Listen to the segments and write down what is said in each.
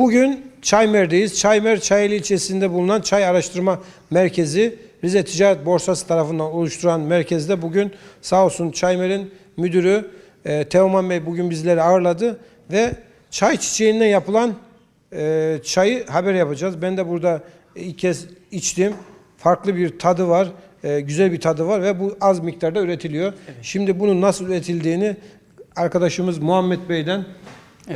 bugün Çaymer'deyiz. Çaymer, Çayeli ilçesinde bulunan Çay Araştırma Merkezi, Rize Ticaret Borsası tarafından oluşturan merkezde bugün sağ olsun Çaymer'in müdürü e, Teoman Bey bugün bizleri ağırladı ve çay çiçeğinden yapılan e, çayı haber yapacağız. Ben de burada ilk kez içtim. Farklı bir tadı var, e, güzel bir tadı var ve bu az miktarda üretiliyor. Şimdi bunun nasıl üretildiğini arkadaşımız Muhammed Bey'den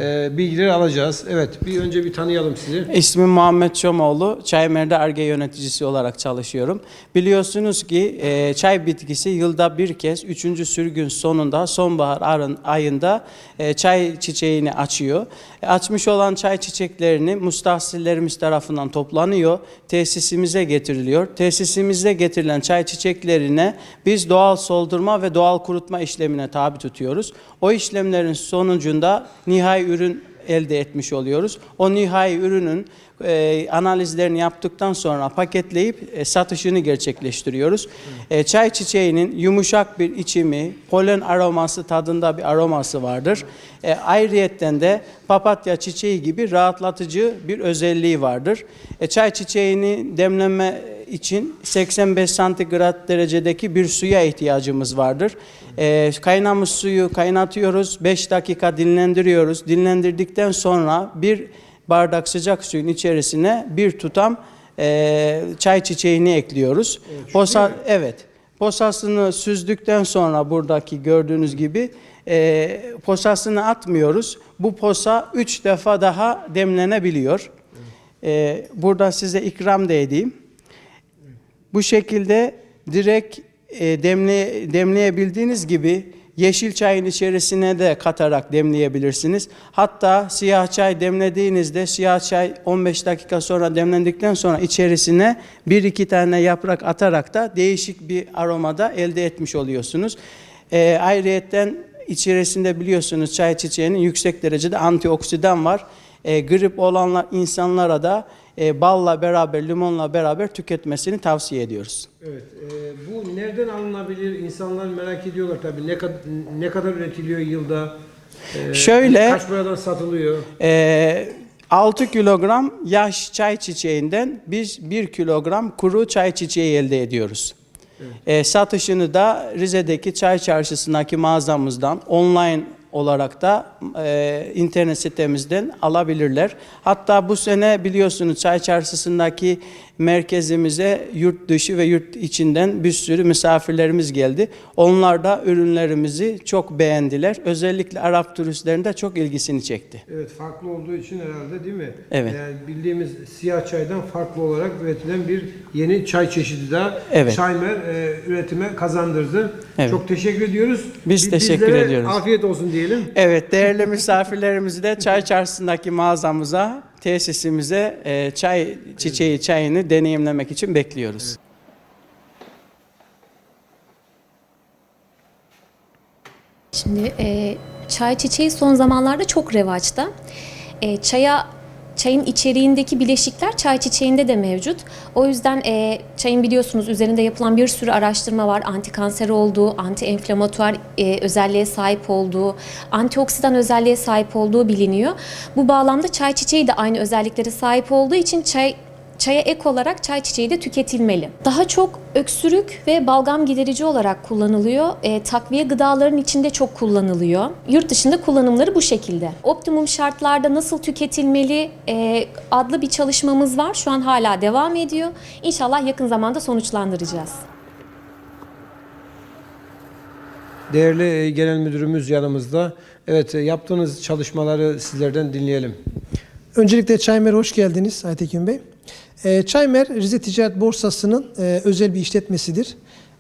e, bilgileri alacağız. Evet, bir önce bir tanıyalım sizi. İsmim Muhammed Çomoğlu. Çaymer'de ARGE yöneticisi olarak çalışıyorum. Biliyorsunuz ki e, çay bitkisi yılda bir kez 3. sürgün sonunda sonbahar ayında e, çay çiçeğini açıyor. E, açmış olan çay çiçeklerini mustahsillerimiz tarafından toplanıyor. Tesisimize getiriliyor. Tesisimize getirilen çay çiçeklerine biz doğal soldurma ve doğal kurutma işlemine tabi tutuyoruz. O işlemlerin sonucunda nihai ürün elde etmiş oluyoruz. O nihai ürünün e, analizlerini yaptıktan sonra paketleyip e, satışını gerçekleştiriyoruz. E, çay çiçeğinin yumuşak bir içimi, polen aroması tadında bir aroması vardır. E, ayrıyetten de papatya çiçeği gibi rahatlatıcı bir özelliği vardır. E, çay çiçeğini demleme için 85 santigrat derecedeki bir suya ihtiyacımız vardır. E, kaynamış suyu kaynatıyoruz, 5 dakika dinlendiriyoruz. Dinlendirdikten sonra bir bardak sıcak suyun içerisine bir tutam e, çay çiçeğini ekliyoruz. Posa, evet. Posasını süzdükten sonra buradaki gördüğünüz gibi e, posasını atmıyoruz. Bu posa 3 defa daha demlenebiliyor. E, burada size ikram da edeyim. Bu şekilde direkt e, demle, demleyebildiğiniz gibi yeşil çayın içerisine de katarak demleyebilirsiniz. Hatta siyah çay demlediğinizde siyah çay 15 dakika sonra demlendikten sonra içerisine bir iki tane yaprak atarak da değişik bir aromada elde etmiş oluyorsunuz. E, ayrıyetten içerisinde biliyorsunuz çay çiçeğinin yüksek derecede antioksidan var. E, grip olanlar insanlara da e, balla beraber, limonla beraber tüketmesini tavsiye ediyoruz. Evet, e, bu nereden alınabilir? İnsanlar merak ediyorlar tabii. Ne, kad- ne kadar üretiliyor yılda? E, Şöyle- Kaç paradan satılıyor? E, 6 kilogram yaş çay çiçeğinden biz 1 kilogram kuru çay çiçeği elde ediyoruz. E, satışını da Rize'deki çay çarşısındaki mağazamızdan online olarak da e, internet sitemizden alabilirler. Hatta bu sene biliyorsunuz çay çarşısındaki merkezimize yurt dışı ve yurt içinden bir sürü misafirlerimiz geldi. Onlar da ürünlerimizi çok beğendiler. Özellikle Arap turistlerin de çok ilgisini çekti. Evet, farklı olduğu için herhalde değil mi? Evet. Yani bildiğimiz siyah çaydan farklı olarak üretilen bir yeni çay çeşidi daha Evet. Çaymer e, üretime kazandırdı. Evet. Çok teşekkür ediyoruz. Biz Bi- teşekkür ediyoruz. Afiyet olsun diyelim. Evet, değerli misafirlerimizi de çay çarşısındaki mağazamıza, tesisimize e, çay çiçeği çayını deneyimlemek için bekliyoruz. Şimdi e, çay çiçeği son zamanlarda çok revaçta. E, çaya çayın içeriğindeki bileşikler çay çiçeğinde de mevcut. O yüzden e, çayın biliyorsunuz üzerinde yapılan bir sürü araştırma var. Antikanser olduğu, anti-enflamatuar e, özelliğe sahip olduğu, antioksidan özelliğe sahip olduğu biliniyor. Bu bağlamda çay çiçeği de aynı özelliklere sahip olduğu için çay Çaya ek olarak çay çiçeği de tüketilmeli. Daha çok öksürük ve balgam giderici olarak kullanılıyor. E, takviye gıdaların içinde çok kullanılıyor. Yurt dışında kullanımları bu şekilde. Optimum şartlarda nasıl tüketilmeli e, adlı bir çalışmamız var. Şu an hala devam ediyor. İnşallah yakın zamanda sonuçlandıracağız. Değerli e, Genel Müdürümüz yanımızda. Evet, e, yaptığınız çalışmaları sizlerden dinleyelim. Öncelikle Çaymer'e hoş geldiniz Aytekin Bey. Ee, Çaymer, Rize Ticaret Borsası'nın e, özel bir işletmesidir.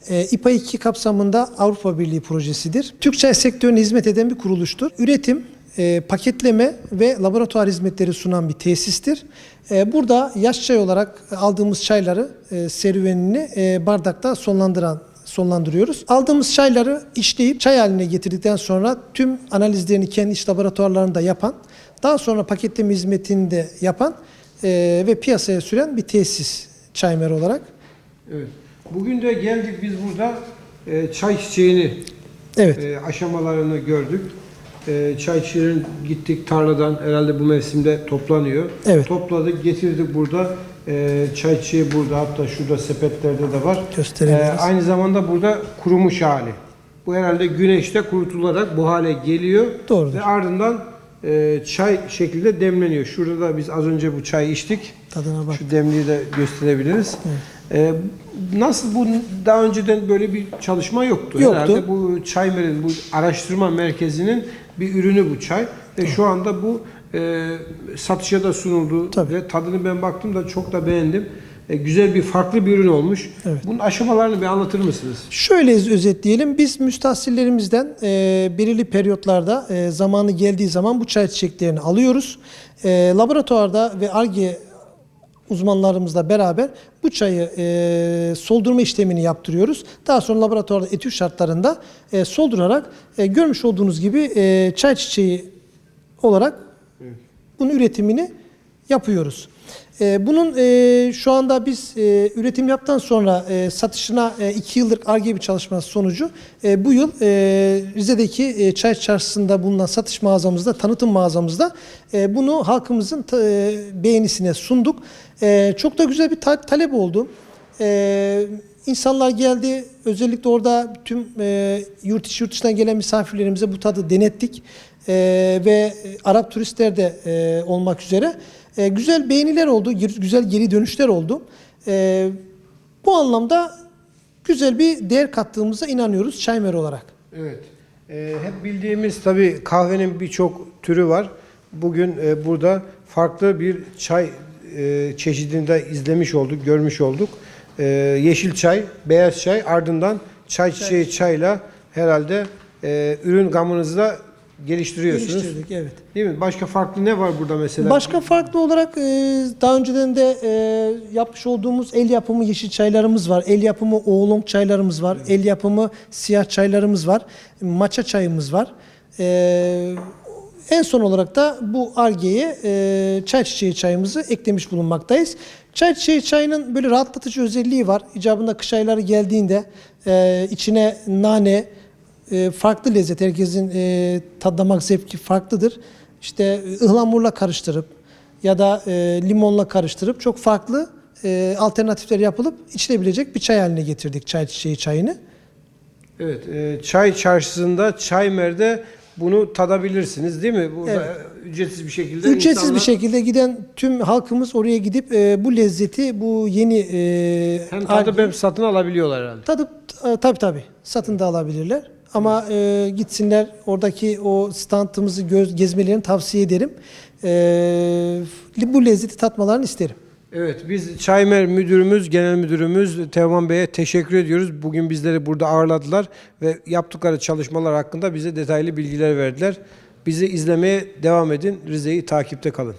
E, İPA 2 kapsamında Avrupa Birliği projesidir. Türk çay sektörüne hizmet eden bir kuruluştur. Üretim, e, paketleme ve laboratuvar hizmetleri sunan bir tesistir. Burada yaş çay olarak aldığımız çayları e, serüvenini bardakta sonlandıran sonlandırıyoruz. Aldığımız çayları işleyip çay haline getirdikten sonra tüm analizlerini kendi iç laboratuvarlarında yapan, daha sonra paketleme hizmetini de yapan e, ve piyasaya süren bir tesis Çaymer olarak. Evet. Bugün de geldik biz burada e, çay çiçeğini Evet. e, aşamalarını gördük. e, çayçilerin gittik tarladan herhalde bu mevsimde toplanıyor. Evet. Topladık, getirdik burada. E, çayçiği burada hatta şurada sepetlerde de var. Gösterebiliriz. E, aynı zamanda burada kurumuş hali. Bu herhalde güneşte kurutularak bu hale geliyor. Doğrudur. Ve ardından e, çay şekilde demleniyor. Şurada da biz az önce bu çayı içtik. Tadına bak. Şu demliği de gösterebiliriz. Ee, nasıl bu daha önceden böyle bir çalışma yoktu. Yoktu. Herhalde bu Çaymer'in bu araştırma merkezinin bir ürünü bu çay ve şu anda bu e, satışa da sunuldu Tabii. ve tadını ben baktım da çok da beğendim. E, güzel bir farklı bir ürün olmuş. Evet. Bunun aşamalarını bir anlatır mısınız? Şöyle özetleyelim. Biz müstahsillerimizden e, belirli periyotlarda e, zamanı geldiği zaman bu çay çiçeklerini alıyoruz. E, laboratuvarda ve ARGE uzmanlarımızla beraber bu çayı e, soldurma işlemini yaptırıyoruz. Daha sonra laboratuvarda etüt şartlarında e, soldurarak e, görmüş olduğunuz gibi e, çay çiçeği olarak bunun üretimini yapıyoruz. E, bunun e, şu anda biz e, üretim yaptıktan sonra e, satışına 2 yıllık ARGE bir çalışması sonucu e, bu yıl e, Rize'deki e, çay çarşısında bulunan satış mağazamızda, tanıtım mağazamızda e, bunu halkımızın e, beğenisine sunduk. E, çok da güzel bir ta- talep oldu. E, insanlar geldi. Özellikle orada tüm e, yurt içi yurt dışından gelen misafirlerimize bu tadı denettik. E, ve e, Arap turistler de e, olmak üzere e, güzel beğeniler oldu, gü- güzel geri dönüşler oldu. E, bu anlamda güzel bir değer kattığımıza inanıyoruz Çaymer olarak. Evet. Ee, hep bildiğimiz tabii kahvenin birçok türü var. Bugün e, burada farklı bir çay e, çeşidinde izlemiş olduk, görmüş olduk. E, yeşil çay, beyaz çay, ardından çay çiçeği çayla herhalde e, ürün gamınızı da geliştiriyorsunuz. Geliştirdik, evet. Değil mi? Başka farklı ne var burada mesela? Başka farklı olarak e, daha önceden de e, yapmış olduğumuz el yapımı yeşil çaylarımız var. El yapımı oolong çaylarımız var. El yapımı siyah çaylarımız var. Maça çayımız var. E, en son olarak da bu argeye e, çay çiçeği çayımızı eklemiş bulunmaktayız. Çay çiçeği çayının böyle rahatlatıcı özelliği var. İcabında kış ayları geldiğinde e, içine nane, e, farklı lezzet. Herkesin e, tadlamak zevki farklıdır. İşte ıhlamurla karıştırıp ya da e, limonla karıştırıp çok farklı e, alternatifler yapılıp içilebilecek bir çay haline getirdik çay çiçeği çayını. Evet, e, çay çarşısında, Çaymer'de bunu tadabilirsiniz değil mi? Burada ücretsiz bir şekilde Ücretsiz insanlar- bir şekilde giden tüm halkımız oraya gidip e, bu lezzeti, bu yeni e, hem tadı arge- hem satın alabiliyorlar herhalde. Tadı e, tabii tabii satın da alabilirler. Ama e, gitsinler oradaki o standımızı göz, gezmelerini tavsiye ederim. E, bu lezzeti tatmalarını isterim. Evet biz Çaymer müdürümüz, genel müdürümüz Teoman Bey'e teşekkür ediyoruz. Bugün bizleri burada ağırladılar ve yaptıkları çalışmalar hakkında bize detaylı bilgiler verdiler. Bizi izlemeye devam edin. Rize'yi takipte kalın.